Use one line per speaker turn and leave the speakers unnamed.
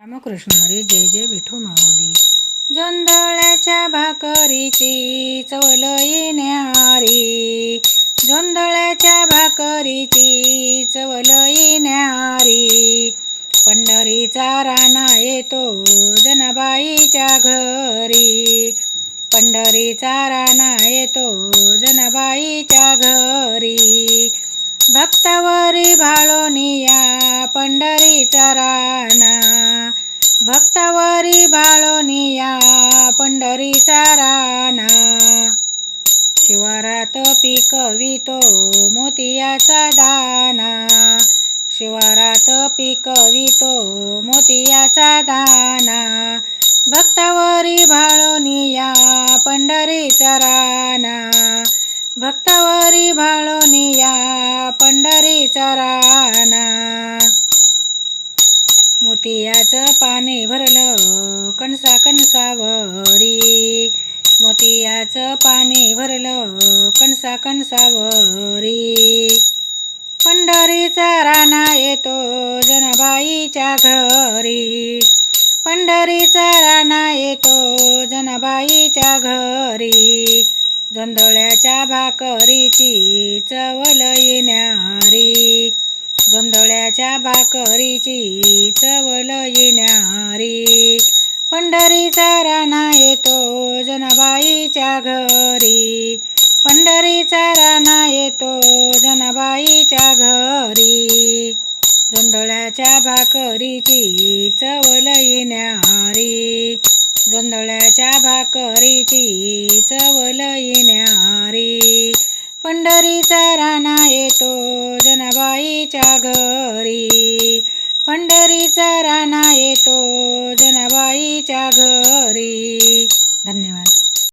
रामकृष्ण हरी जय जय विठू माऊली जोंधळ्याच्या भाकरीची चवल येणारी. जोंधळ्याच्या भाकरीची चवल येणारी. पंढरीचा राणा येतो जनाबाईच्या घरी. पंढरीचा राणा येतो जनाबाईच्या घरी. भक्तावरी भाळोनिया भक्तावरी भाळोनिया पंढरीचा राणा. शिवारात पिकवितो मोतियाचा दाना. शिवारात पिकवितो मोतियाचा दाना. भक्तावरी भाळोनिया पंढरीचा राणा. भक्तावरी भाळोनिया पंढरीचा राणा. मोतियाचं पाणी भरलं कणसा कणसावरी. मोतियाचं पाणी भरलं कणसा कणसावरी. पंढरीचा राणा येतो जनाबाईच्या घरी. पंढरीचा राणा येतो जनाबाईच्या घरी. जोंधळ्याच्या भाकरीची चवल येणारी. जोंधळ्याच्या भाकरीची चवल येणारी. पंढरीचा राणा येतो जनाबाईच्या घरी. पंढरीचा राणा येतो जनाबाईच्या घरी. जोंधळ्याच्या भाकरीची चवल येणारी. जोंधळ्याच्या भाकरीची चवल येणारी. पंढरीचा राणा येतो जनाबाईच्या घरी. पंढरीचा राणा येतो जनाबाईच्या घरी.